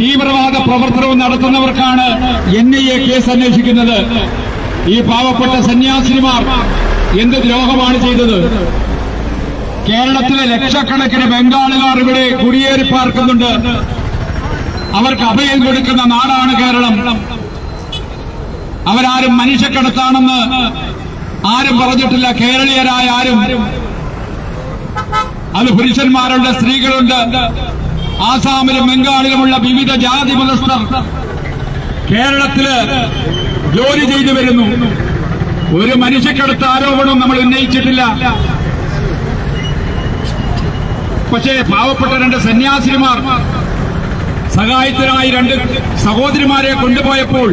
തീവ്രവാദ പ്രവർത്തനവും നടത്തുന്നവർക്കാണ് എൻ ഐ എ കേസ് അന്വേഷിക്കുന്നത് ഈ പാവപ്പെട്ട സന്യാസിനിമാർ എന്ത് ദ്രോഹമാണ് ചെയ്തത്? കേരളത്തിലെ ലക്ഷക്കണക്കിന് ബംഗാളുകാർ ഇവിടെ കുടിയേറി പാർക്കുന്നുണ്ട്. അവർക്ക് അഭയം കൊടുക്കുന്ന നാടാണ് കേരളം. അവരാരും മനുഷ്യക്കടത്താണെന്ന് ആരും പറഞ്ഞിട്ടില്ല. കേരളീയരായ ആരും. അത് പുരുഷന്മാരുണ്ട് സ്ത്രീകളുണ്ട്. ആസാമിലും ബംഗാളിലുമുള്ള വിവിധ ജാതി മതസ്ഥർ കേരളത്തിൽ ജോലി ചെയ്തു വരുന്നു. ഒരു മനുഷ്യക്കടുത്ത ആരോപണം നമ്മൾ ഉന്നയിച്ചിട്ടില്ല. പക്ഷേ പാവപ്പെട്ട രണ്ട് സന്യാസിമാർ സഹായത്തിനായി രണ്ട് സഹോദരിമാരെ കൊണ്ടുപോയപ്പോൾ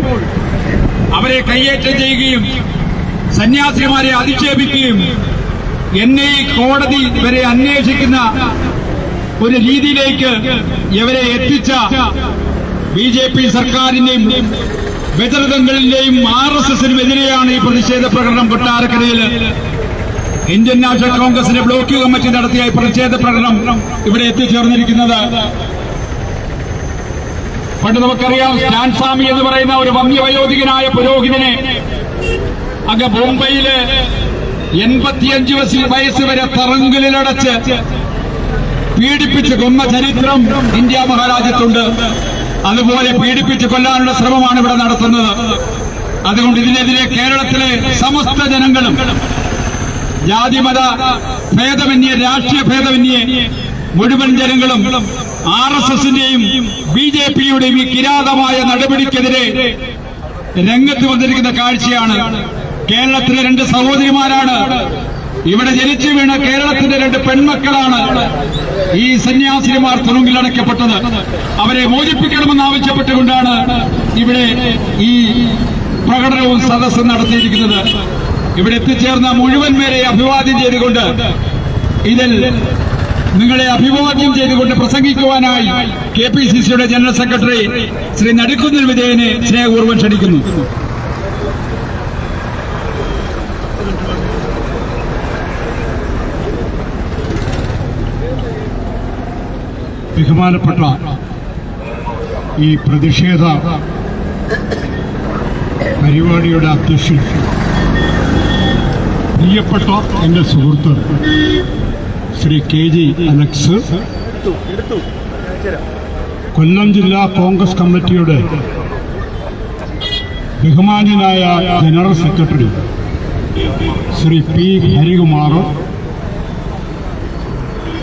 അവരെ കയ്യേറ്റം ചെയ്യുകയും സന്യാസിമാരെ അധിക്ഷേപിക്കുകയും എന്നെ കോടതി വരെ അന്വേഷിക്കുന്ന ഒരു രീതിയിലേക്ക് ഇവരെ എത്തിച്ച ബി ജെ പി സർക്കാരിന്റെയും ബദർദങ്ങളിന്റെയും ആർ എസ് ഈ പ്രതിഷേധ പ്രകടനം കൊട്ടാരക്കരയിൽ ഇന്ത്യൻ നാഷണൽ കോൺഗ്രസിന്റെ ബ്ലോക്ക് കമ്മിറ്റി നടത്തിയ പ്രതിഷേധ പ്രകടനം ഇവിടെ എത്തിച്ചേർന്നിരിക്കുന്നത്. പണ്ട് നമുക്കറിയാം സ്റ്റാൻ സ്വാമി എന്ന് പറയുന്ന ഒരു വന്യവയോധികനായ പുരോഹിതനെ അങ്ങ് ബോംബെയിൽ എൺപത്തിയഞ്ച് വയസ്സ് വരെ തറങ്കലിലടച്ച് പീഡിപ്പിച്ച് കൊന്ന ചരിത്രം ഇന്ത്യ മഹാരാജ്യത്തുണ്ട്. അതുപോലെ പീഡിപ്പിച്ച് കൊല്ലാനുള്ള ശ്രമമാണ് ഇവിടെ നടത്തുന്നത്. അതുകൊണ്ട് ഇതിനെതിരെ കേരളത്തിലെ സമസ്ത ജനങ്ങളും ജാതിമത ഭേദമന്യേ രാഷ്ട്രീയ ഭേദമന്യേ മുഴുവൻ ജനങ്ങളും ആർ എസ് എസിന്റെയും ബി ജെ പിയുടെയും ഈ കിരാതമായ നടപടിക്കെതിരെ രംഗത്ത് വന്നിരിക്കുന്ന കാഴ്ചയാണ്. കേരളത്തിലെ രണ്ട് സഹോദരിമാരാണ് ഇവിടെ ജനിച്ചു വീണ കേരളത്തിന്റെ രണ്ട് പെൺമക്കളാണ് ഈ സന്യാസിനിമാർ തുറുങ്കിലടയ്ക്കപ്പെട്ടത് അവരെ മോചിപ്പിക്കണമെന്ന് ആവശ്യപ്പെട്ടുകൊണ്ടാണ് ഇവിടെ ഈ പ്രകടനവും സദസ്സും നടത്തിയിരിക്കുന്നത്. ഇവിടെ എത്തിച്ചേർന്ന മുഴുവൻ പേരെ അഭിവാദ്യം ചെയ്തുകൊണ്ട് ഇതിൽ നിങ്ങളെ അഭിവാദ്യം ചെയ്തുകൊണ്ട് പ്രസംഗിക്കുവാനായി കെ പി സി സിയുടെ ജനറൽ സെക്രട്ടറി ശ്രീ നടുക്കുന്നിൽ വിജയനെ സ്നേഹപൂർവം ക്ഷണിക്കുന്നു. ബഹുമാനപ്പെട്ട ഈ പ്രതിഷേധ പരിപാടിയുടെ അധ്യക്ഷൻ പ്രിയപ്പെട്ട എന്റെ സുഹൃത്ത് Shri K G Alex Kollam ജില്ലാ കോൺഗ്രസ് കമ്മിറ്റിയുടെ ബഹുമാന്യനായ general secretary Shri P Harikumar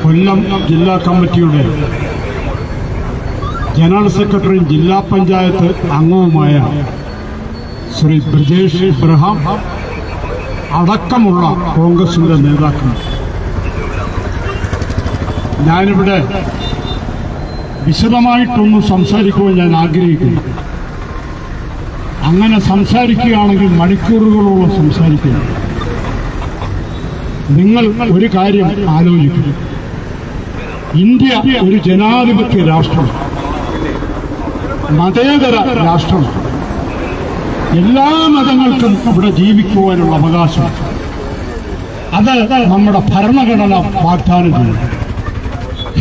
Kollam ജില്ലാ കമ്മിറ്റിയുടെ ജനറൽ സെക്രട്ടറിയും ജില്ലാ പഞ്ചായത്ത് അംഗവുമായ ശ്രീ ബ്രജേഷ് ഇബ്രഹാം അടക്കമുള്ള കോൺഗ്രസിന്റെ നേതാക്കൾ. ഞാനിവിടെ വിശദമായിട്ടൊന്നും സംസാരിക്കുവാൻ ഞാൻ ആഗ്രഹിക്കുന്നു. അങ്ങനെ സംസാരിക്കുകയാണെങ്കിൽ മണിക്കൂറുകളോളം സംസാരിക്കുന്നു. നിങ്ങൾ ഒരു കാര്യം ആലോചിക്കും ഇന്ത്യ ഒരു ജനാധിപത്യ രാഷ്ട്രം. മതേതര രാഷ്ട്രമാണ് എല്ലാ മതങ്ങൾക്കും ഇവിടെ ജീവിക്കുവാനുള്ള അവകാശം. അത് നമ്മുടെ ഭരണഘടന വാഗ്ദാനം ചെയ്യുന്നു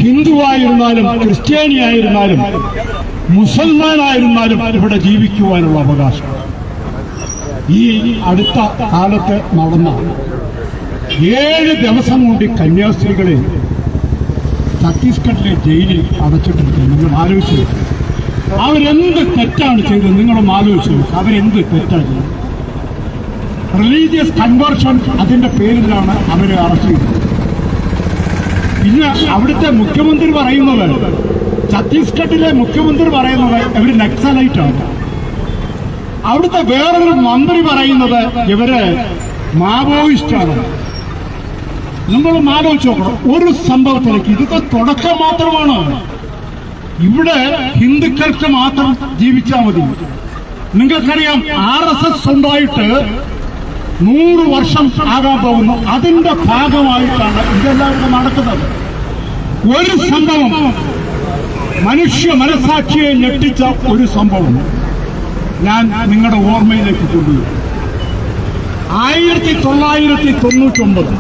ഹിന്ദുവായിരുന്നാലും ക്രിസ്ത്യാനിയായിരുന്നാലും മുസൽമാനായിരുന്നാലും ഇവിടെ ജീവിക്കുവാനുള്ള അവകാശം. ഈ അടുത്ത കാലത്ത് നടന്ന ഏഴ് ദിവസം കൊണ്ട് ഈ കന്യാസ്ത്രീകളെ ഛത്തീസ്ഗഡിലെ ജയിലിൽ അടച്ചിട്ടിരിക്കുന്നത് നിങ്ങൾ ആലോചിച്ചു. അവരെന്ത് തെറ്റാണ് ചെയ്തത് നിങ്ങളും ആലോചിച്ചു. അവരെന്ത് തെറ്റാണ് ചെയ്തത്? റിലീജിയസ് കൺവേർഷൻ അതിന്റെ പേരിലാണ് അവരെ അറസ്റ്റ് ചെയ്തത്. പിന്നെ അവിടുത്തെ മുഖ്യമന്ത്രി പറയുന്നത് ഛത്തീസ്ഗഡിലെ മുഖ്യമന്ത്രി പറയുന്നത് ഇവർ നക്സലൈറ്റാണ്. അവിടുത്തെ വേറൊരു മന്ത്രി പറയുന്നത് ഇവർ മാവോയിസ്റ്റാണ്. നിങ്ങൾ ആലോചിച്ച് നോക്കണം. ഒരു സംഭവത്തിലേക്ക് ഇതൊക്കെ തുടക്കം മാത്രമാണ്. ഇവിടെ ഹിന്ദുക്കൾക്ക് മാത്രം ജീവിച്ചാൽ മതി. നിങ്ങൾക്കറിയാം ആർ എസ് എസ് ഉണ്ടായിട്ട് നൂറ് വർഷം ആകാൻ പോകുന്നു. അതിന്റെ ഭാഗമായിട്ടാണ് ഇതെല്ലാം നടക്കുന്നത്. ഒരു സംഭവം മനുഷ്യ മനസാക്ഷിയെ ഞെട്ടിച്ച ഒരു സംഭവം ഞാൻ നിങ്ങളുടെ ഓർമ്മയിലേക്ക് കൊണ്ടുവരും. ആയിരത്തി തൊള്ളായിരത്തി തൊണ്ണൂറ്റൊമ്പത്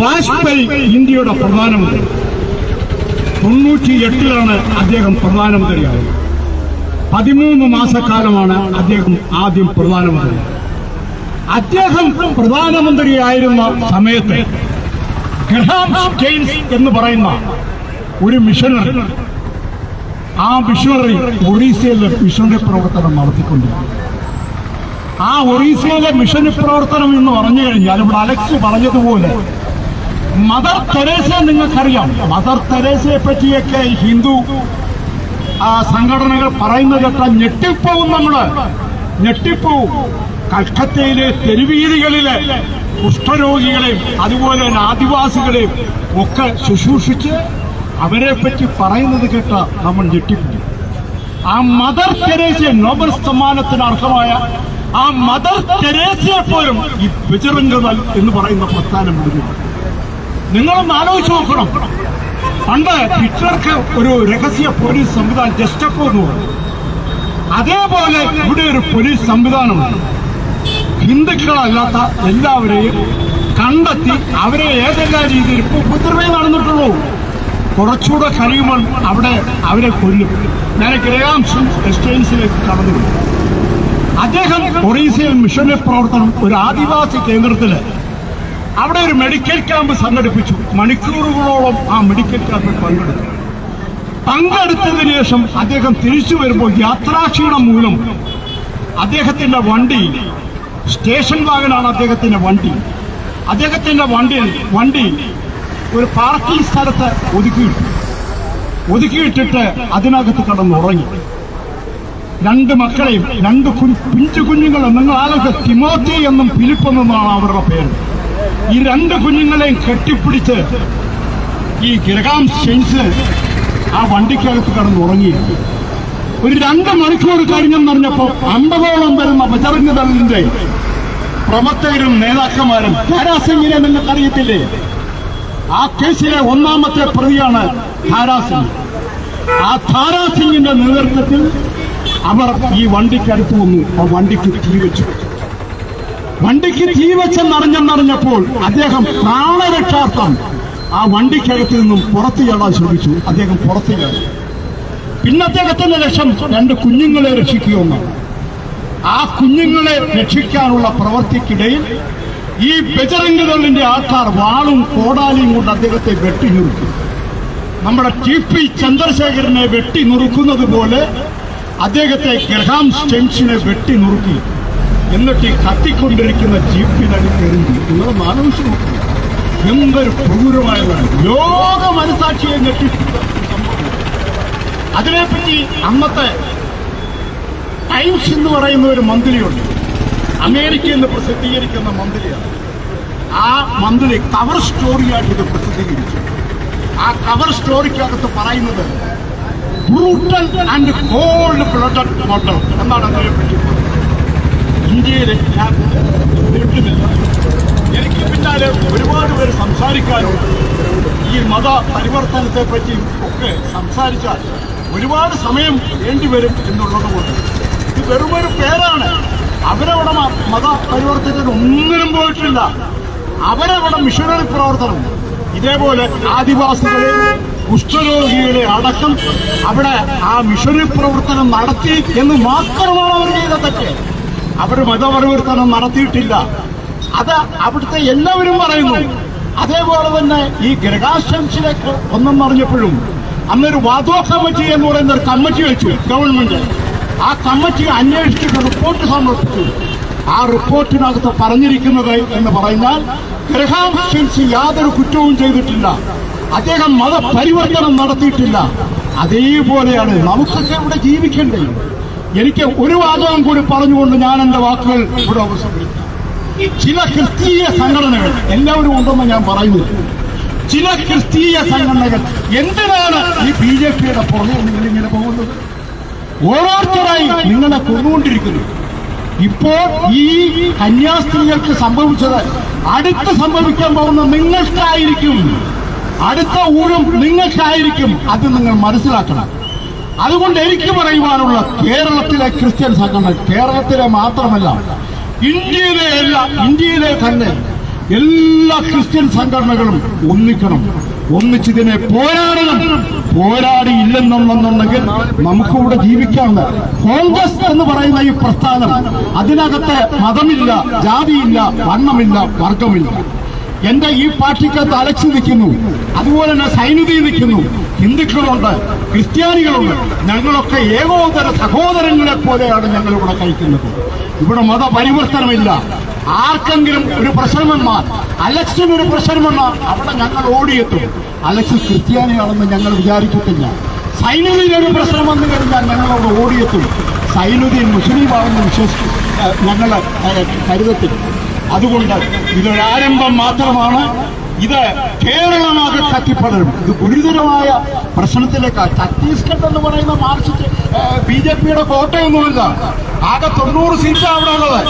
വാജ്പേയി ഇന്ത്യയുടെ പ്രധാനമന്ത്രി. തൊണ്ണൂറ്റി എട്ടിലാണ് അദ്ദേഹം പ്രധാനമന്ത്രിയായത്. പതിമൂന്ന് മാസക്കാലമാണ് അദ്ദേഹം ആദ്യം പ്രധാനമന്ത്രി. അദ്ദേഹം പ്രധാനമന്ത്രിയായിരുന്ന സമയത്ത് എന്ന് പറയുന്ന ഒരു മിഷണറി ആ മിഷണറി ഒറീസയിലെ മിഷണറി പ്രവർത്തനം നടത്തിക്കൊണ്ടിരുന്നു. ആ ഒറീസയിലെ മിഷണറി പ്രവർത്തനം എന്ന് പറഞ്ഞു കഴിഞ്ഞാൽ ഇവിടെ അലക്സ് പറഞ്ഞതുപോലെ മദർ തെരേസ നിങ്ങൾക്കറിയാം. മദർ തെരേസയെ പറ്റിയൊക്കെ ഹിന്ദു സംഘടനകൾ പറയുന്ന കേട്ടാൽ ഞെട്ടിപ്പോവും നമ്മൾ. ഞെട്ടിപ്പോവും കൽക്കത്തയിലെ തെരുവീതികളിലെ കുഷ്ഠരോഗികളെയും അതുപോലെ തന്നെ ആദിവാസികളെയും ഒക്കെ ശുശ്രൂഷിച്ച് അവരെ പറ്റി പറയുന്നത് കേട്ട നമ്മൾ ഞെട്ടിപ്പോവും. ആ മദർ തെരേസ നോബൽ സമ്മാനത്തിന് അർഹമായ ആ മദർ തെരേസയെ പോലും ഈ ബജറംഗദൾ എന്ന് പറയുന്ന പ്രസ്ഥാനം വിടുന്നു നിങ്ങളൊന്ന് ആലോചിച്ച് നോക്കണം. പണ്ട് ഹിറ്റ്ലർക്ക് ഒരു രഹസ്യ പോലീസ് സംവിധാനം ജസ്റ്റപ്പോ എന്ന് പറഞ്ഞു. അതേപോലെ ഇവിടെ ഒരു പോലീസ് സംവിധാനമുണ്ട് ഹിന്ദുക്കളല്ലാത്ത എല്ലാവരെയും കണ്ടെത്തി അവരെ ഏതെല്ലാം രീതിയിൽ ഇപ്പൊ ഉപദ്രവേ നടന്നിട്ടുള്ളൂ. കുറച്ചുകൂടെ കഴിയുമ്പോൾ അവിടെ അവരെ കൊല്ലും. ഞാൻ ഗ്രേയാംശം എസ്റ്റേൻസിലേക്ക് കടന്നു. അദ്ദേഹം ഒറീസയിൽ മിഷനിൽ പ്രവർത്തനം ഒരു ആദിവാസി കേന്ദ്രത്തിൽ അവിടെ ഒരു മെഡിക്കൽ ക്യാമ്പ് സംഘടിപ്പിച്ചു. മണിക്കൂറുകളോളം ആ മെഡിക്കൽ ക്യാമ്പിൽ പങ്കെടുത്തു. പങ്കെടുത്തതിനു ശേഷം അദ്ദേഹം തിരിച്ചു വരുമ്പോൾ യാത്രാക്ഷീണം മൂലം അദ്ദേഹത്തിന്റെ വണ്ടി സ്റ്റേഷൻ വാഗനാണ് അദ്ദേഹത്തിന്റെ വണ്ടി. അദ്ദേഹത്തിന്റെ വണ്ടി വണ്ടി ഒരു പാർക്കിംഗ് സ്ഥലത്ത് ഒതുക്കിയിട്ടു ഒതുക്കിയിട്ടിട്ട് അതിനകത്ത് കടന്നുറങ്ങി. രണ്ട് മക്കളെയും രണ്ട് കുഞ്ഞു പിഞ്ചു കുഞ്ഞുങ്ങളും നിങ്ങൾ ആലോചിച്ച തിമോത്തി എന്നും ഫിലിപ്പ് എന്നുമാണ് അവരുടെ പേര്. ഈ രണ്ട് കുഞ്ഞുങ്ങളെയും കെട്ടിപ്പിടിച്ച് ഈ ഗ്രഹാം ഷെയ്സ് ആ വണ്ടിക്കകത്ത് കിടന്ന് ഉറങ്ങി. ഒരു രണ്ട് മണിക്കൂർ കഴിഞ്ഞെന്ന് പറഞ്ഞപ്പോ അമ്പതോളം വരുന്ന ബജറംഗ് ദളിന്റെ പ്രവർത്തകരും നേതാക്കന്മാരും ഹാരാസിംഗിനെ നിങ്ങൾക്കറിയത്തില്ലേ? ആ കേസിലെ ഒന്നാമത്തെ പ്രതിയാണ് ഹാരാസിംഗ് ആ ധാരാസിംഗിന്റെ നേതൃത്വത്തിൽ അവർ ഈ വണ്ടിക്കടുത്ത് വന്നു ആ വണ്ടിക്ക് തീ വെച്ചു വണ്ടിക്ക് തീ വെച്ചെന്നറിഞ്ഞെന്നറിഞ്ഞപ്പോൾ അദ്ദേഹം പ്രാണരക്ഷാർത്ഥം ആ വണ്ടിക്കകത്ത് നിന്നും പുറത്തു ചാടാൻ ശ്രമിച്ചു. അദ്ദേഹം പുറത്തു ചാടി. പിന്നെ അദ്ദേഹത്തിന്റെ ലക്ഷ്യം രണ്ട് കുഞ്ഞുങ്ങളെ രക്ഷിക്കുകയെന്നാണ് ആ കുഞ്ഞുങ്ങളെ രക്ഷിക്കാനുള്ള പ്രവൃത്തിക്കിടയിൽ ഈ ബജറംഗദളിന്റെ ആൾക്കാർ വാളും കോടാലിയും കൊണ്ട് അദ്ദേഹത്തെ വെട്ടി നുറുക്കി നമ്മുടെ ടി പി ചന്ദ്രശേഖരനെ വെട്ടി നുറുക്കുന്നത് പോലെ അദ്ദേഹത്തെ ഗ്രഹാം സ്റ്റെൻസിനെ വെട്ടി നുറുക്കി എന്നിട്ട് ഈ കത്തിക്കൊണ്ടിരിക്കുന്ന ജീപ്പിനടുത്ത് എറിഞ്ഞു നിങ്ങൾ നോക്കുക എന്തൊരു ക്രൂരമായതാണ്. ലോക മനസാക്ഷിയെ ഞെട്ടിപ്പിച്ച അതിനെപ്പറ്റി അന്നത്തെ ടൈംസ് എന്ന് പറയുന്ന ഒരു മന്ത്രിയുണ്ട്. അമേരിക്കയിൽ നിന്ന് പ്രസിദ്ധീകരിക്കുന്ന മന്ത്രിയാണ്. ആ മന്ത്രി കവർ സ്റ്റോറിയായിട്ട് ഇത് പ്രസിദ്ധീകരിച്ചു. ആ കവർ സ്റ്റോറിക്കകത്ത് പറയുന്നത് brutal and cold blooded murder എന്നാണ് അതിനെപ്പറ്റി? പറയുന്നത് ഇന്ത്യയിൽ ഞാൻ വീട്ടിലില്ല എനിക്ക് പിന്നാലെ ഒരുപാട് പേര് സംസാരിക്കാനുണ്ട് ഈ മത പരിവർത്തനത്തെ പറ്റിയും ഒക്കെ സംസാരിച്ചാൽ ഒരുപാട് സമയം വേണ്ടിവരും എന്നുള്ളത് കൊണ്ട്. ഇത് വെറുമൊരു പേരാണ്. അവരവിടെ മത പരിവർത്തനത്തിന് ഒന്നിനും പോയിട്ടില്ല. അവരവിടെ മിഷനറി പ്രവർത്തനം. ഇതേപോലെ ആദിവാസികളെ കുഷ്ഠരോഗികളെ അടക്കം അവിടെ ആ മിഷനറി പ്രവർത്തനം നടത്തി എന്ന് മാത്രമാണ് അവർ ചെയ്ത അവർ മതപരിവർത്തനം നടത്തിയിട്ടില്ല. അത് അവിടുത്തെ എല്ലാവരും പറയുന്നു. അതേപോലെ തന്നെ ഈ ഗ്രഹാശംസിലേക്ക് ഒന്നും പറഞ്ഞപ്പോഴും അന്നൊരു വാദോ കമ്മിറ്റി എന്ന് പറയുന്ന ഒരു കമ്മിറ്റി വെച്ചു ഗവൺമെന്റ് ആ കമ്മിറ്റി അന്വേഷിച്ചിട്ട് റിപ്പോർട്ട് സമർപ്പിച്ചു. ആ റിപ്പോർട്ടിനകത്ത് പറഞ്ഞിരിക്കുന്നത് എന്ന് പറഞ്ഞാൽ ഗ്രഹാം യാതൊരു കുറ്റവും ചെയ്തിട്ടില്ല. അദ്ദേഹം മതപരിവർത്തനം നടത്തിയിട്ടില്ല. അതേപോലെയാണ് നമുക്കൊക്കെ ഇവിടെ ജീവിക്കണ്ടേ എനിക്ക് ഒരു വാചകം കൂടി പറഞ്ഞുകൊണ്ട് ഞാൻ എന്റെ വാക്കുകൾ ഇവിടെ ചില ക്രിസ്തീയ സംഘടനകൾ എല്ലാവരും ഉണ്ടെന്ന് ഞാൻ പറയുന്നു. ചില ക്രിസ്തീയ സംഘടനകൾ എന്തിനാണ് ഈ ബി ജെ പിയുടെ പുറകെ നിങ്ങൾ ഇങ്ങനെ പോകുന്നത്? ഓരോരുത്തരായി നിങ്ങളെ കൊന്നുകൊണ്ടിരിക്കുന്നു. ഇപ്പോൾ ഈ കന്യാസ്ത്രീകൾക്ക് സംഭവിച്ചത് അടുത്ത് സംഭവിക്കാൻ പോകുന്ന നിങ്ങൾക്കായിരിക്കും. അടുത്ത ഊഴം നിങ്ങൾക്കായിരിക്കും. അത് നിങ്ങൾ മനസ്സിലാക്കണം. അതുകൊണ്ട് എനിക്ക് പറയുവാനുള്ള കേരളത്തിലെ ക്രിസ്ത്യൻ സംഘടന കേരളത്തിലെ മാത്രമല്ല ഇന്ത്യയിലെ എല്ലാ ഇന്ത്യയിലെ തന്നെ എല്ലാ ക്രിസ്ത്യൻ സംഘടനകളും ഒന്നിക്കണം. ഒന്നിച്ചിതിനെ പോരാടണം. പോരാടി നമുക്കിവിടെ ജീവിക്കാവുന്ന കോൺഗ്രസ് എന്ന് പറയുന്ന ഈ പ്രസ്ഥാനം അതിനകത്തെ മതമില്ല ജാതിയില്ല വർണമില്ല വർഗമില്ല. എന്റെ ഈ പാർട്ടിക്കകത്ത് അലച്ചു നിൽക്കുന്നു. അതുപോലെ തന്നെ സൈനിധി നിൽക്കുന്നു. ഹിന്ദുക്കളുണ്ട് ക്രിസ്ത്യാനികളുണ്ട്. ഞങ്ങളൊക്കെ ഏകോദര സഹോദരങ്ങളെ പോലെയാണ് ഞങ്ങൾ ഇവിടെ കഴിക്കുന്നത്. ഇവിടെ മതപരിവർത്തനമില്ല. ആർക്കെങ്കിലും ഒരു പ്രശ്നം വന്നാൽ അലക്സിന് ഒരു പ്രശ്നം വന്നാൽ അവിടെ ഞങ്ങൾ ഓടിയെത്തും. അലക്സ് ക്രിസ്ത്യാനിയാണെന്ന് ഞങ്ങൾ വിചാരിച്ചിട്ടില്ല. സൈനുദ്ദീൻ ഒരു പ്രശ്നം വന്നു കഴിഞ്ഞാൽ ഞങ്ങൾ അവിടെ ഓടിയെത്തും. സൈനുദ്ദീൻ മുസ്ലിമാണെന്ന് വിശ്വസിക്കും ഞങ്ങൾ കരുതത്തില്ല. അതുകൊണ്ട് ഇതൊരാരംഭം മാത്രമാണ്. ഇത് കേരളമാകെ കത്തിപ്പടരും ഇത് ഗുരുതരമായ പ്രശ്നത്തിലേക്ക് ഛത്തീസ്ഗഡ് എന്ന് പറയുന്ന മാർക്സിസ്റ്റ് ബി ജെ പിയുടെ കോട്ടയൊന്നുമില്ല. ആകെ തൊണ്ണൂറ് സീറ്റ് അവിടെ ഉള്ളത്.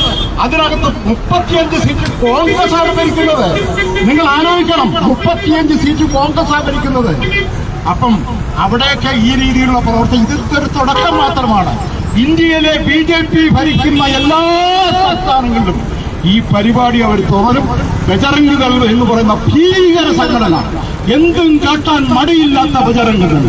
അതിനകത്ത് മുപ്പത്തിയഞ്ച് സീറ്റ് കോൺഗ്രസ് ആണ് ഭരിക്കുന്നത്. നിങ്ങൾ ആലോചിക്കണം മുപ്പത്തിയഞ്ച് സീറ്റ് കോൺഗ്രസ് ആണ് ഭരിക്കുന്നത്. അപ്പം അവിടെയൊക്കെ ഈ രീതിയിലുള്ള പ്രവർത്തനം ഇതിന്റെ ഒരു തുടക്കം മാത്രമാണ്. ഇന്ത്യയിലെ ബി ജെ പി ഭരിക്കുന്ന എല്ലാ സംസ്ഥാനങ്ങളിലും ഈ പരിപാടി അവർ തുടരും ബജറംഗുകൾ എന്ന് പറയുന്ന ഭീകര സംഘടന. എന്തും കാട്ടാൻ മടിയില്ലാത്ത ബജറംഗുകൾ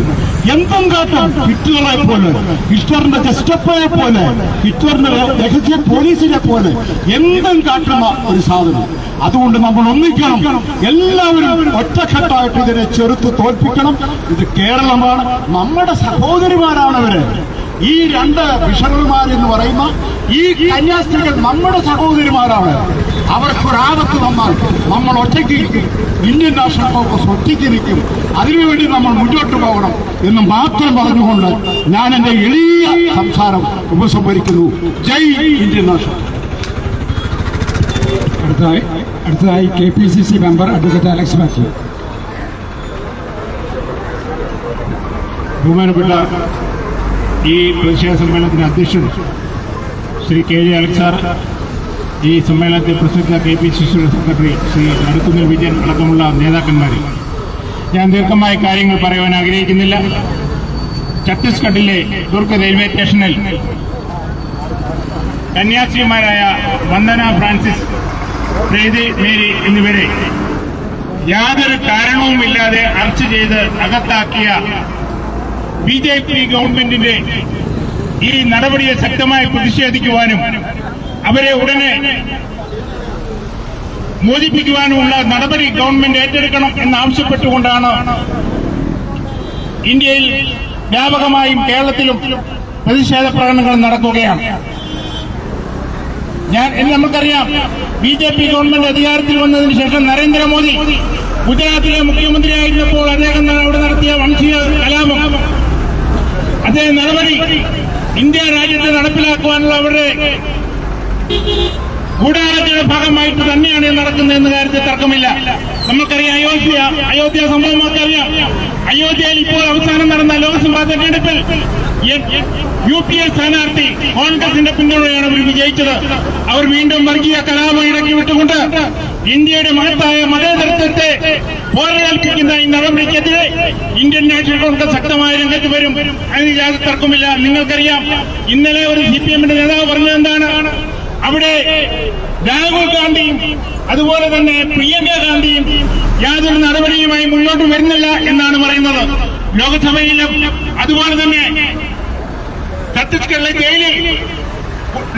എന്തും കാട്ടാൻ ഹിറ്റ്ലറെ പോലെ ഹിറ്റ്ലറിന്റെ ജസ്റ്റപ്പയെ പോലെ ഹിറ്റ്ലറിന്റെ രഹസ്യ പോലീസിനെ പോലെ എന്തും കാട്ടുന്ന ഒരു സാധനം. അതുകൊണ്ട് നമ്മൾ ഒന്നിക്കണം. എല്ലാവരും ഒറ്റക്കെട്ടായിട്ട് ഇതിനെ ചെറുത്ത് തോൽപ്പിക്കണം. ഇത് കേരളമാണ്. നമ്മുടെ സഹോദരിമാരാണ് അവർ. ഈ രണ്ട് ബിഷണറിമാർ എന്ന് പറയുന്ന ഈ കന്യാസ്ത്രീകൾ നമ്മുടെ സഹോദരിമാരാണ്. അവർക്കൊരാപത്ത് വന്നാൽ നമ്മൾ ഒറ്റയ്ക്ക് നിൽക്കും ഇന്ത്യൻ നാഷണൽ കോൺഗ്രസ് ഒറ്റയ്ക്ക് നിൽക്കും. അതിനുവേണ്ടി നമ്മൾ മുന്നോട്ട് പോകണം എന്ന് മാത്രം പറഞ്ഞുകൊണ്ട് ഞാൻ എന്റെ എളിയ സംസാരം ഉപസംഹരിക്കുന്നു. Jai Indian national. അടുത്തതായി അടുത്തതായി K P C C member advocate Alex Mathew. ബഹുമാനപ്പെട്ട ഈ പ്രതിഷേധ സമ്മേളനത്തിന് അധ്യക്ഷൻ ശ്രീ കെ ജെ അലക്സാർ ഈ സമ്മേളനത്തെ പ്രസിദ്ധ കെ പി സിയുടെ സെക്രട്ടറി ശ്രീ നടുക്കുന്നിൽ വിജയൻ അടക്കമുള്ള നേതാക്കന്മാർ ഞാൻ ദീർഘമായ കാര്യങ്ങൾ പറയുവാൻ ആഗ്രഹിക്കുന്നില്ല. ഛത്തീസ്ഗഡിലെ ദുർഗ് റെയിൽവേ സ്റ്റേഷനിൽ കന്യാസ്ത്രീമാരായ വന്ദന ഫ്രാൻസിസ് പ്രീതി മേരി എന്നിവരെ യാതൊരു കാരണവുമില്ലാതെ അറസ്റ്റ് ചെയ്ത് അകത്താക്കിയ ബി ജെ പി ഗവൺമെന്റിന്റെ ഈ നടപടിയെ ശക്തമായി പ്രതിഷേധിക്കുവാനും അവരെ ഉടനെ മോചിപ്പിക്കുവാനുമുള്ള നടപടി ഗവൺമെന്റ് ഏറ്റെടുക്കണം എന്നാവശ്യപ്പെട്ടുകൊണ്ടാണ് ഇന്ത്യയിൽ വ്യാപകമായും കേരളത്തിലും പ്രതിഷേധ പ്രകടനങ്ങൾ നടക്കുകയാണ്. ഞാൻ നമുക്കറിയാം ബി ജെ പി ഗവൺമെന്റ് അധികാരത്തിൽ വന്നതിന് ശേഷം നരേന്ദ്രമോദി ഗുജറാത്തിലെ മുഖ്യമന്ത്രിയായിരുന്നപ്പോൾ അദ്ദേഹം അവിടെ നടത്തിയ വംശീയ കലാപം. അതേ നടപടി ഇന്ത്യ രാജ്യത്ത് നടപ്പിലാക്കുവാനുള്ള അവരുടെ ഗൂഢാലോചന ഭാഗമായിട്ട് തന്നെയാണ് ഇത് നടക്കുന്നത് എന്ന കാര്യത്തിൽ തർക്കമില്ല. നമുക്കറിയാം അയോധ്യ അയോധ്യ സംഭവം നമുക്കറിയാം അയോധ്യയിൽ ഇപ്പോൾ അവസാനം നടന്ന ലോക്സഭാ തെരഞ്ഞെടുപ്പിൽ യു പി എ സ്ഥാനാർത്ഥി കോൺഗ്രസിന്റെ പിന്തുണയാണ് അവർ വിജയിച്ചത്. അവർ വീണ്ടും വർഗീയ കലാപം ഇറക്കി വിട്ടുകൊണ്ട് ഇന്ത്യയുടെ മഹത്തായ മതേതരത്വത്തെ പോരേൽപ്പിക്കുന്ന ഈ നടപടിക്കെതിരെ ഇന്ത്യൻ നാഷണൽ കോൺഗ്രസ് ശക്തമായ രംഗത്ത് വരും. അതിന് യാതൊരു തർക്കമില്ല നിങ്ങൾക്കറിയാം ഇന്നലെ ഒരു സി പി എമ്മിന്റെ നേതാവ് പറഞ്ഞത് എന്താണ്? അവിടെ രാഹുൽ ഗാന്ധിയും അതുപോലെ തന്നെ പ്രിയങ്ക ഗാന്ധിയും യാതൊരു നടപടിയുമായി മുന്നോട്ട് വരുന്നില്ല എന്നാണ് പറയുന്നത്. ലോകസഭയിലും അതുപോലെ തന്നെ ഛത്തീസ്ഗഡിലെ ജയിലിൽ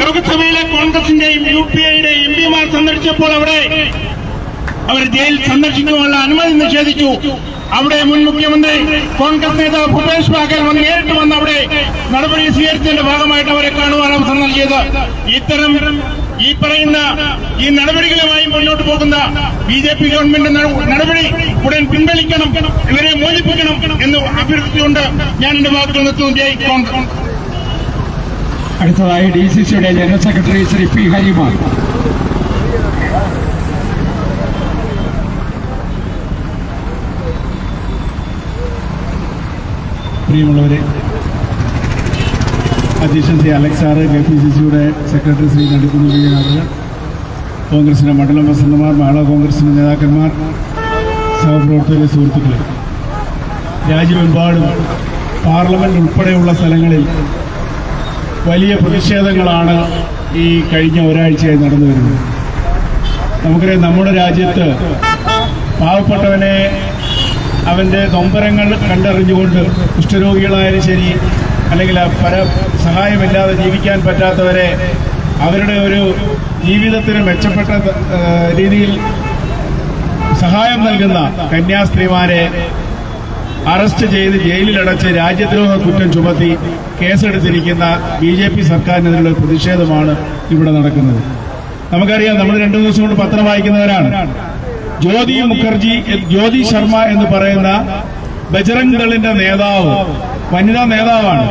ലോകസഭയിലെ കോൺഗ്രസിന്റെയും യു പി ഐയുടെയും എം പിമാർ സന്ദർശിച്ചപ്പോൾ അവിടെ അവർ ജയിൽ സന്ദർശിക്കുവാനുള്ള അനുമതി നിഷേധിച്ചു. അവിടെ മുൻ മുഖ്യമന്ത്രി കോൺഗ്രസ് നേതാവ് ഭൂപേഷ് ബാഗേൽ വന്ന് നേരിട്ട് വന്ന് അവിടെ നടപടി സ്വീകരിച്ചതിന്റെ ഭാഗമായിട്ട് അവരെ കാണുവാൻ അവസരം നൽകിയത്. ഇത്തരം ഈ പറയുന്ന ഈ നടപടികളുമായി മുന്നോട്ട് പോകുന്ന ബി ജെ പി ഗവൺമെന്റ് നട- നടപടി ഉടൻ പിൻവലിക്കണം ഇവരെ മോചിപ്പിക്കണം എന്ന് അഭ്യർത്ഥിച്ചുകൊണ്ട് ഞാൻ എന്റെ വാക്കുകൾ നിർത്തുന്നു. ജയ് കോൺഗ്രസ്. അടുത്തതായി ഡി സി സിയുടെ ജനറൽ സെക്രട്ടറി ശ്രീ പി ഹരിമാൻ. പ്രിയമുള്ളവരെ അധ്യക്ഷൻ ശ്രീ അലക്സാറ് കെ പി സി സിയുടെ സെക്രട്ടറി ശ്രീ നടുക്കുന്ന വിജയനാഥ് കോൺഗ്രസിന്റെ മണ്ഡലം പ്രസിഡന്റുമാർ മഹിളാ കോൺഗ്രസിന്റെ നേതാക്കന്മാർ സഹപ്രവർത്തകരെ സുഹൃത്തുക്കളെ. രാജ്യമെമ്പാടും പാർലമെന്റ് ഉൾപ്പെടെയുള്ള സ്ഥലങ്ങളിൽ വലിയ പ്രതിഷേധങ്ങളാണ് ഈ കഴിഞ്ഞ ഒരാഴ്ചയായി നടന്നു വരുന്നത് നമുക്കറിയാം നമ്മുടെ രാജ്യത്ത് പാവപ്പെട്ടവനെ അവന്റെ നൊമ്പരങ്ങൾ കണ്ടറിഞ്ഞുകൊണ്ട് കുഷ്ഠരോഗികളായാലും ശരി അല്ലെങ്കിൽ പല സഹായമില്ലാതെ ജീവിക്കാൻ പറ്റാത്തവരെ അവരുടെ ഒരു ജീവിതത്തിന് മെച്ചപ്പെട്ട രീതിയിൽ സഹായം നൽകുന്ന കന്യാസ്ത്രീമാരെ അറസ്റ്റ് ചെയ്ത് ജയിലിലടച്ച് രാജ്യദ്രോഹ കുറ്റം ചുമത്തി കേസെടുത്തിരിക്കുന്ന ബി ജെ പി സർക്കാരിനെതിരെയുള്ള പ്രതിഷേധമാണ് ഇവിടെ നടക്കുന്നത്. നമുക്കറിയാം നമ്മൾ രണ്ടു ദിവസം കൊണ്ട് പത്രം വായിക്കുന്നവരാണ്. ജ്യോതി മുഖർജി ജ്യോതി ശർമ്മ എന്ന് പറയുന്ന ബജറംഗ് ദളിന്റെ നേതാവ് വനിതാ നേതാവാണ്.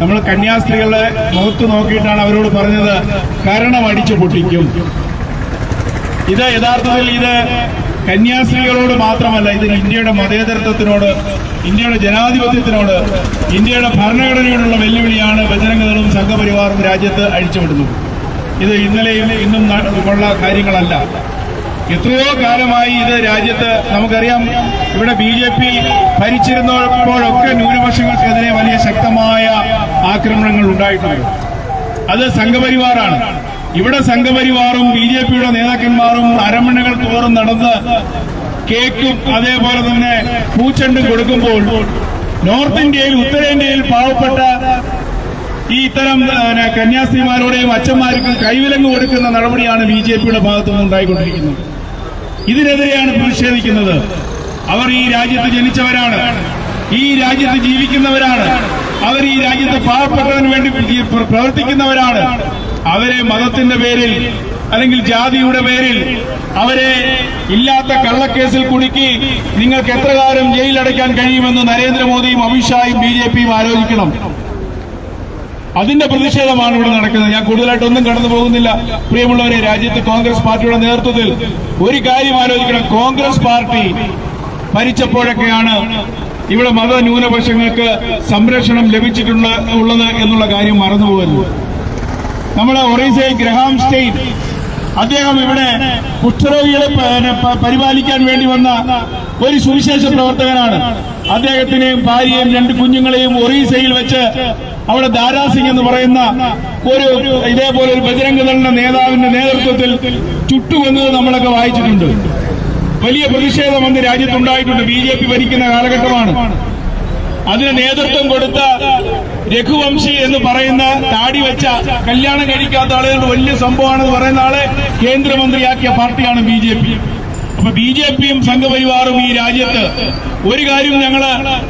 നമ്മൾ കന്യാസ്ത്രീകളെ മുഖത്ത് നോക്കിയിട്ടാണ് അവരോട് പറഞ്ഞത് കരണം അടിച്ചു പൊട്ടിക്കും. ഇത് യഥാർത്ഥത്തിൽ ഇത് കന്യാസ്ത്രീകളോട് മാത്രമല്ല ഇത് ഇന്ത്യയുടെ മതേതരത്വത്തിനോട് ഇന്ത്യയുടെ ജനാധിപത്യത്തിനോട് ഇന്ത്യയുടെ ഭരണഘടനയോടുള്ള വെല്ലുവിളിയാണ് ബജരംഗദളും സംഘപരിവാറും രാജ്യത്ത് അഴിച്ചുവിടുന്നത്. ഇത് ഇന്നലെയും ഇന്നും ഉള്ള കാര്യങ്ങളല്ല. എത്രയോ കാലമായി ഇത് രാജ്യത്ത് നമുക്കറിയാം. ഇവിടെ ബി ജെ പി ഭരിച്ചിരുന്നപ്പോഴൊക്കെ ന്യൂനപക്ഷങ്ങൾക്കെതിരെ വലിയ ശക്തമായ ആക്രമണങ്ങൾ ഉണ്ടായിട്ടുണ്ട്. അത് സംഘപരിവാറാണ്. ഇവിടെ സംഘപരിവാറും ബി ജെ പിയുടെ നേതാക്കന്മാരും അരമണകൾ തോറും നടന്ന് കേക്കും അതേപോലെ തന്നെ പൂച്ചെണ്ടും കൊടുക്കുമ്പോൾ നോർത്ത് ഇന്ത്യയിൽ ഉത്തരേന്ത്യയിൽ പാവപ്പെട്ട ഈ ഇത്തരം കന്യാസ്ത്രീമാരുടെയും അച്ഛന്മാർക്കും കൈവിലങ്ങ് കൊടുക്കുന്ന നടപടിയാണ് ബി ജെ പിയുടെ ഭാഗത്തുനിന്ന് ഉണ്ടായിക്കൊണ്ടിരിക്കുന്നത്. ഇതിനെതിരെയാണ് പ്രതിഷേധിക്കുന്നത്. അവർ ഈ രാജ്യത്ത് ജനിച്ചവരാണ്. ഈ രാജ്യത്ത് ജീവിക്കുന്നവരാണ്. അവർ ഈ രാജ്യത്ത് പാവപ്പെട്ടതിന് വേണ്ടി പ്രവർത്തിക്കുന്നവരാണ്. അവരെ മതത്തിന്റെ പേരിൽ അല്ലെങ്കിൽ ജാതിയുടെ പേരിൽ അവരെ ഇല്ലാത്ത കള്ളക്കേസിൽ കുടുക്കി നിങ്ങൾക്ക് എത്ര കാലം ജയിലടയ്ക്കാൻ കഴിയുമെന്ന് നരേന്ദ്രമോദിയും അമിത്ഷായും ബി ജെ പിയും ആലോചിക്കണം. അതിന്റെ പ്രതിഷേധമാണ് ഇവിടെ നടക്കുന്നത്. ഞാൻ കൂടുതലായിട്ടൊന്നും കടന്നു പോകുന്നില്ല. പ്രിയമുള്ളവരെ രാജ്യത്ത് കോൺഗ്രസ് പാർട്ടിയുടെ നേതൃത്വത്തിൽ ഒരു കാര്യം ആലോചിക്കണം. കോൺഗ്രസ് പാർട്ടി ഭരിച്ചപ്പോഴൊക്കെയാണ് ഇവിടെ മത ന്യൂനപക്ഷങ്ങൾക്ക് സംരക്ഷണം ലഭിച്ചിട്ടുള്ള ഉള്ളത് എന്നുള്ള കാര്യം മറന്നുപോകരുത്. നമ്മുടെ ഒറീസയിൽ ഗ്രഹാം സ്റ്റേറ്റ് അദ്ദേഹം ഇവിടെ കുഷ്ഠരോഗികളെ പരിപാലിക്കാൻ വേണ്ടി വന്ന ഒരു സുവിശേഷ പ്രവർത്തകനാണ്. അദ്ദേഹത്തിനെയും ഭാര്യയും രണ്ട് കുഞ്ഞുങ്ങളെയും ഒറീസയിൽ വെച്ച് അവിടെ ദാരാസിംഗ് എന്ന് പറയുന്ന ഒരു ഇതേപോലെ ഒരു ബജരംഗ ദളിന്റെ നേതാവിന്റെ നേതൃത്വത്തിൽ ചുട്ടുവെന്നത് നമ്മളൊക്കെ വായിച്ചിട്ടുണ്ട്. വലിയ പ്രതിഷേധം അന്ന് രാജ്യത്തുണ്ടായിട്ടുണ്ട്. ബി ജെ പി ഭരിക്കുന്ന കാലഘട്ടമാണ്. അതിന് നേതൃത്വം കൊടുത്ത രഘുവംശി എന്ന് പറയുന്ന താടി വെച്ച കല്യാണം കഴിക്കാത്ത ആളുകളുടെ വലിയ സംഭവമാണെന്ന് പറയുന്ന ആളെ കേന്ദ്രമന്ത്രിയാക്കിയ പാർട്ടിയാണ് ബി ജെ പി. അപ്പൊ ബി ജെ പിയും സംഘപരിവാറും ഈ രാജ്യത്ത് ഒരു കാര്യം ഞങ്ങൾ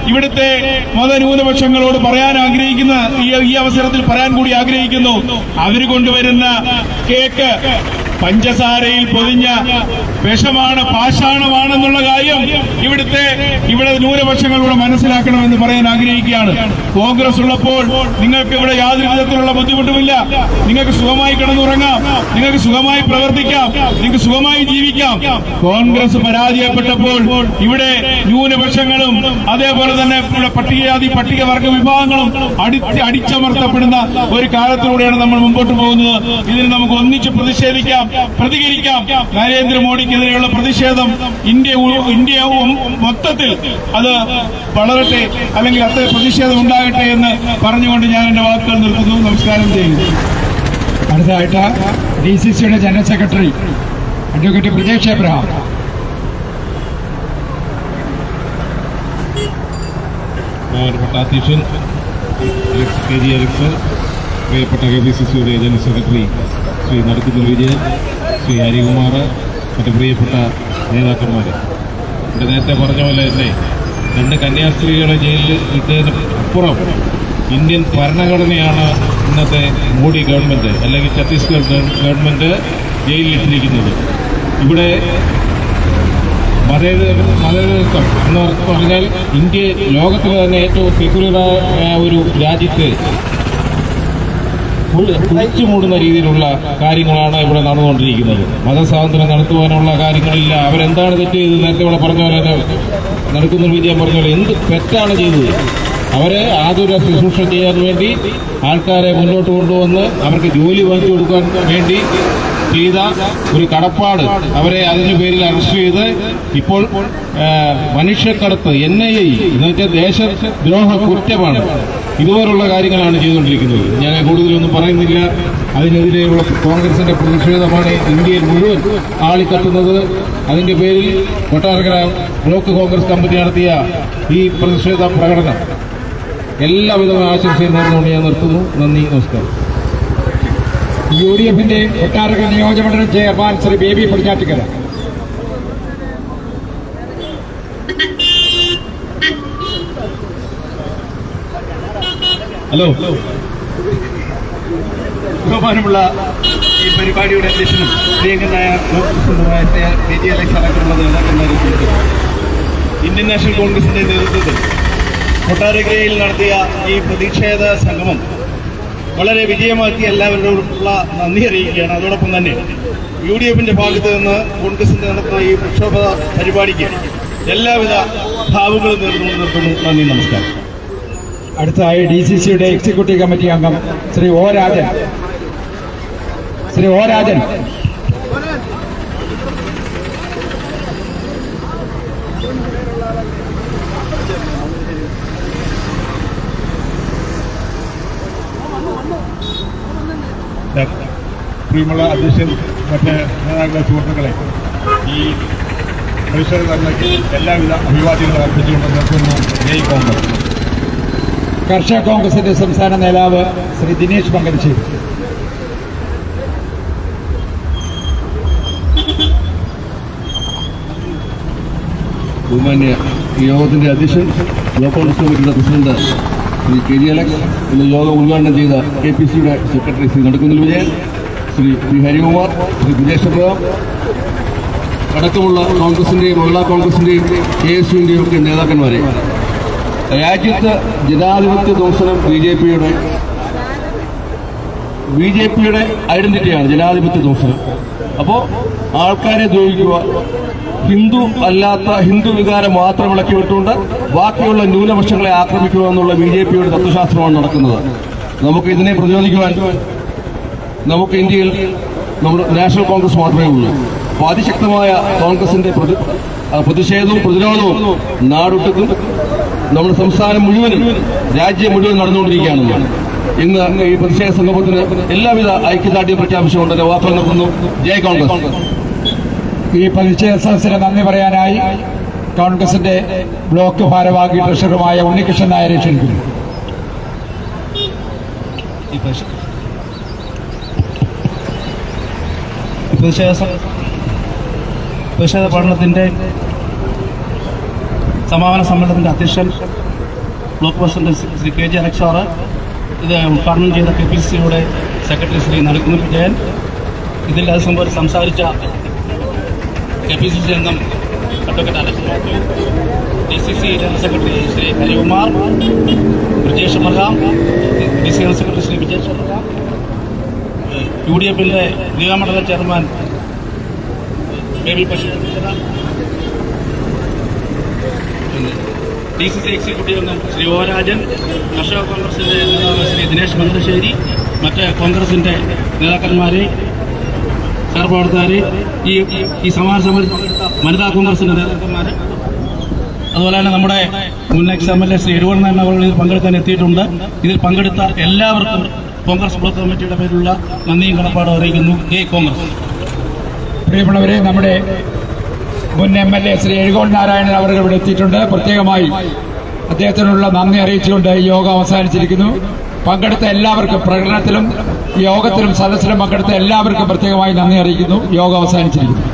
ഇവിടുത്തെ മതന്യൂനപക്ഷങ്ങളോട് പറയാൻ ആഗ്രഹിക്കുന്ന ഈ അവസരത്തിൽ പറയാൻ കൂടി ആഗ്രഹിക്കുന്നു. അവർ കൊണ്ടുവരുന്ന കേക്ക് പഞ്ചസാരയിൽ പൊതിഞ്ഞ വിഷമാണ് പാഷാണമാണെന്നുള്ള കാര്യം ഇവിടുത്തെ ഇവിടെ ന്യൂനപക്ഷങ്ങളിലൂടെ മനസ്സിലാക്കണമെന്ന് പറയാൻ ആഗ്രഹിക്കുകയാണ്. കോൺഗ്രസ് ഉള്ളപ്പോൾ നിങ്ങൾക്ക് ഇവിടെ യാതൊരു വിധത്തിലുള്ള ബുദ്ധിമുട്ടുമില്ല. നിങ്ങൾക്ക് സുഖമായി കിടന്നുറങ്ങാം. നിങ്ങൾക്ക് സുഖമായി പ്രവർത്തിക്കാം. നിങ്ങൾക്ക് സുഖമായി ജീവിക്കാം. കോൺഗ്രസ് പരാജയപ്പെട്ടപ്പോൾ ഇവിടെ ന്യൂനപക്ഷങ്ങളും അതേപോലെ തന്നെ ഇവിടെ പട്ടികജാതി പട്ടികവർഗ വിഭാഗങ്ങളും അടിച്ച് അടിച്ചമർത്തപ്പെടുന്ന ഒരു കാലത്തിലൂടെയാണ് നമ്മൾ മുമ്പോട്ട് പോകുന്നത്. ഇതിന് നമുക്ക് ഒന്നിച്ച് പ്രതിഷേധിക്കാം. പ്രതികരിക്കാം. നരേന്ദ്രമോദിക്കെതിരെയുള്ള പ്രതിഷേധം ഇന്ത്യ ഇന്ത്യ മൊത്തത്തിൽ അത് വളരട്ടെ അല്ലെങ്കിൽ അത്ര പ്രതിഷേധം ഉണ്ടാകട്ടെ എന്ന് പറഞ്ഞുകൊണ്ട് ഞാൻ എന്റെ വാക്കുകൾ നിർത്തുന്നു. നമസ്കാരം ചെയ്യുന്നു. അടുത്തതായിട്ട് ഡി സി സിയുടെ general secretary advocate Prajesh Abraham പ്രിയപ്പെട്ട കെ പി സി സിയുടെ ജനറൽ സെക്രട്ടറി ശ്രീ നടക്കുന്ന വിജയൻ ശ്രീ ഹരികുമാർ മറ്റു പ്രിയപ്പെട്ട നേതാക്കന്മാർ ഇവിടെ നേരത്തെ പറഞ്ഞ പോലെ തന്നെ രണ്ട് കന്യാസ്ത്രീകളെ ജയിലിൽ ഇട്ടതിന് അപ്പുറം ഇന്ത്യൻ ഭരണഘടനയാണ് ഇന്നത്തെ മോഡി ഗവൺമെന്റ് അല്ലെങ്കിൽ ഛത്തീസ്ഗഡ് ഗവൺമെന്റ് ജയിലിലിട്ടിരിക്കുന്നത്. ഇവിടെ മതേത മതേതരത്വം എന്ന് പറഞ്ഞാൽ ഇന്ത്യ ലോകത്തിലെ തന്നെ ഏറ്റവും സെക്യുലറായ ഒരു രാജ്യത്ത് കുഴിച്ചു മൂടുന്ന രീതിയിലുള്ള കാര്യങ്ങളാണ് ഇവിടെ നടന്നുകൊണ്ടിരിക്കുന്നത്. മതസ്വാതന്ത്ര്യം നടത്തുവാനുള്ള കാര്യങ്ങളില്ല. അവരെന്താണ് തെറ്റ് ചെയ്തത്? നേരത്തെ ഇവിടെ പറഞ്ഞ പോലെ തന്നെ നടക്കുന്ന വിജയം പറഞ്ഞ പോലെ എന്ത് തെറ്റാണ് ചെയ്തത്? അവരെ ആതുര ശുശ്രൂഷ ചെയ്യാൻ വേണ്ടി ആൾക്കാരെ മുന്നോട്ട് കൊണ്ടുവന്ന് അവർക്ക് ജോലി വാങ്ങിച്ചു കൊടുക്കാൻ വേണ്ടി ചെയ്ത ഒരു കടപ്പാട് അവരെ അതിന്റെ പേരിൽ അറസ്റ്റ് ചെയ്ത് ഇപ്പോൾ മനുഷ്യക്കടത്ത് എൻ ഐ എന്ന് വെച്ചാൽ ദേശദ്രോഹ കുറ്റമാണ്. ഇതുപോലുള്ള കാര്യങ്ങളാണ് ചെയ്തുകൊണ്ടിരിക്കുന്നത്. ഞാൻ കൂടുതലൊന്നും പറയുന്നില്ല. അതിനെതിരെയുള്ള കോൺഗ്രസിന്റെ പ്രതിഷേധമാണ് ഇന്ത്യയിൽ മുഴുവൻ ആളിക്കത്തുന്നത്. അതിന്റെ പേരിൽ കൊട്ടാരക്കര ബ്ലോക്ക് കോൺഗ്രസ് കമ്മിറ്റി നടത്തിയ ഈ പ്രതിഷേധ പ്രകടനം. എല്ലാവിധ ആശംസയും നേർന്നുകൊണ്ട് ഞാൻ നിർത്തുന്നു. നന്ദി നമസ്കാരം. യു ഡി എഫിന്റെ കൊട്ടാരക്കര നിയോജകമണ്ഡലം chairman Shri Baby Podinjattikkara. Hello ബഹുമാനമുള്ള ഈ പരിപാടിയുടെ അധ്യക്ഷനും പ്രിയങ്കനായ അടക്കമുള്ള നേതാക്കന്മാരെ ഇന്ത്യൻ നാഷണൽ കോൺഗ്രസിന്റെ നേതൃത്വത്തിൽ കൊട്ടാരക്കരയിൽ നടത്തിയ ഈ പ്രതിഷേധ സംഗമം വളരെ വിജയമാക്കി എല്ലാവരോടുമുള്ള നന്ദി അറിയിക്കുകയാണ്. അതോടൊപ്പം തന്നെ യു ഡി എഫിന്റെ ഭാഗത്ത് നിന്ന് കോൺഗ്രസിന്റെ നടത്തുന്ന ഈ പ്രക്ഷോഭ പരിപാടിക്ക് എല്ലാവിധ ഭാവുകളും നിർത്തുന്നു. നന്ദി നമസ്കാരം. അടുത്തതായി ഡി സി സിയുടെ എക്സിക്യൂട്ടീവ് കമ്മിറ്റി അംഗം ശ്രീ ഒ രാജൻ. ശ്രീ ഒ രാജൻ. പ്രിയമുള്ള അധ്യക്ഷൻ മറ്റ് നേതാക്കളെ സുഹൃത്തുക്കളെ ഈ ധർമ്മയ്ക്ക് എല്ലാവിധ അഭിവാദ്യങ്ങളും അർപ്പിച്ചുകൊണ്ട് നിർത്തുന്നു. ജയ് കോൺഗ്രസ്. കർഷക കോൺഗ്രസിന്റെ സംസ്ഥാന നേതാവ് ശ്രീ ദിനേശ് മംഗലശ്ശേരി ബഹുമാന്യ യോഗത്തിന്റെ അധ്യക്ഷൻ ബ്ലോക്ക് കോൺഗ്രസ് കമ്മിറ്റിയുടെ president Shri K G Alex ഇന്ന് യോഗം ഉദ്ഘാടനം ചെയ്ത കെ പി സിയുടെ secretary Shri Nadukkunnil Vijayan Shri P Harikumar Shri Vijesh Abraham അടക്കമുള്ള കോൺഗ്രസിന്റെയും മഹിളാ കോൺഗ്രസിന്റെയും കെ എസ് യുവിന്റെയും ഒക്കെ നേതാക്കന്മാരെ. രാജ്യത്ത് ജനാധിപത്യ ദോഷനം ബി ജെ പിയുടെ ബി ജെ പിയുടെ ഐഡന്റിറ്റിയാണ് ജനാധിപത്യ ദോഷനം അപ്പോൾ ആൾക്കാരെ ദ്രോഹിക്കുക ഹിന്ദു അല്ലാത്ത ഹിന്ദു വികാരം മാത്രം ഇളക്കി വിട്ടുകൊണ്ട് ബാക്കിയുള്ള ന്യൂനപക്ഷങ്ങളെ ആക്രമിക്കുക എന്നുള്ള ബി ജെ പിയുടെ തത്വശാസ്ത്രമാണ് നടക്കുന്നത്. നമുക്ക് ഇതിനെ പ്രതിരോധിക്കുവാൻ നമുക്ക് ഇന്ത്യയിൽ നമ്മുടെ നാഷണൽ കോൺഗ്രസ് മാത്രമേ ഉള്ളൂ. അപ്പോൾ അതിശക്തമായ കോൺഗ്രസിന്റെ പ്രതി പ്രതിഷേധവും പ്രതിരോധവും നാടൊട്ടുക്കും. നമ്മുടെ സംസ്ഥാനം മുഴുവനും രാജ്യം മുഴുവൻ നടന്നുകൊണ്ടിരിക്കുകയാണ്. ഇന്ന് ഈ പ്രതിഷേധ സംഗമത്തിന് എല്ലാവിധ ഐക്യദാർഢ്യം പ്രഖ്യാപിച്ചുകൊണ്ട് എന്റെ വാക്കുകൾ നിർത്തുന്നു. ജയ് കോൺഗ്രസ്. ഈ പ്രതിഷേധ സദസ്സിന് നന്ദി പറയാനായി കോൺഗ്രസിന്റെ ബ്ലോക്ക് ഭാരവാഹി ട്രഷറുമായ ഉണ്ണികൃഷ്ണൻ നായരെ ക്ഷണിക്കുന്നു. പ്രതിഷേധ പ്രതിഷേധ പഠനത്തിന്റെ സമാപന സമ്മേളനത്തിന്റെ അധ്യക്ഷൻ block president Shri K G അലക്ഷാറ് ഇത് ഉദ്ഘാടനം ചെയ്ത കെ പി സി സിയുടെ സെക്രട്ടറി ശ്രീ നടക്കുന്ന വിജയൻ ഇതിൽ അത് സംബന്ധിച്ച് സംസാരിച്ച കെ പി സി സി അംഗം advocate അലക്ഷൻ D C C general secretary Shri Harikumar Brijesh Abraham D C general secretary Shri Vijesh Abraham U D എഫിന്റെ നിയമമണ്ഡല ചെയർമാൻ ബേബി പശു ഡി സി സി എക്സിക്യൂട്ടീവ് അംഗം ശ്രീ ഒ രാജൻ കർഷക കോൺഗ്രസിന്റെ നേതാവ് ശ്രീ ദിനേശ് മന്ത്രശ്ശേരി മറ്റ് കോൺഗ്രസിന്റെ നേതാക്കന്മാരെ സഹപ്രവർത്തകരെ ഈ ഈ സമാന പങ്കെടുത്ത വനിതാ കോൺഗ്രസിന്റെ നേതാക്കന്മാരെ. അതുപോലെ തന്നെ നമ്മുടെ മുൻ ex M L A Shri എഴുവണ്ണ അവർ ഇതിൽ പങ്കെടുക്കാൻ എത്തിയിട്ടുണ്ട്. ഇതിൽ പങ്കെടുത്ത എല്ലാവർക്കും കോൺഗ്രസ് ബ്ലോക്ക് കമ്മിറ്റിയുടെ പേരിലുള്ള നന്ദിയും കടപ്പാടും അറിയിക്കുന്നു. കെ കോൺഗ്രസ്. പ്രിയപ്പെട്ടവരെ നമ്മുടെ മുൻ M L A Shri Ezhukode Narayanan അവർ ഇവിടെ എത്തിയിട്ടുണ്ട്. പ്രത്യേകമായി അദ്ദേഹത്തിനുള്ള നന്ദി അറിയിച്ചുകൊണ്ട് ഈ യോഗം അവസാനിച്ചിരിക്കുന്നു. പങ്കെടുത്ത എല്ലാവർക്കും പ്രകടനത്തിലും യോഗത്തിലും സദസ്സിലും പങ്കെടുത്ത എല്ലാവർക്കും പ്രത്യേകമായി നന്ദി അറിയിക്കുന്നു. യോഗം അവസാനിച്ചിരിക്കുന്നു.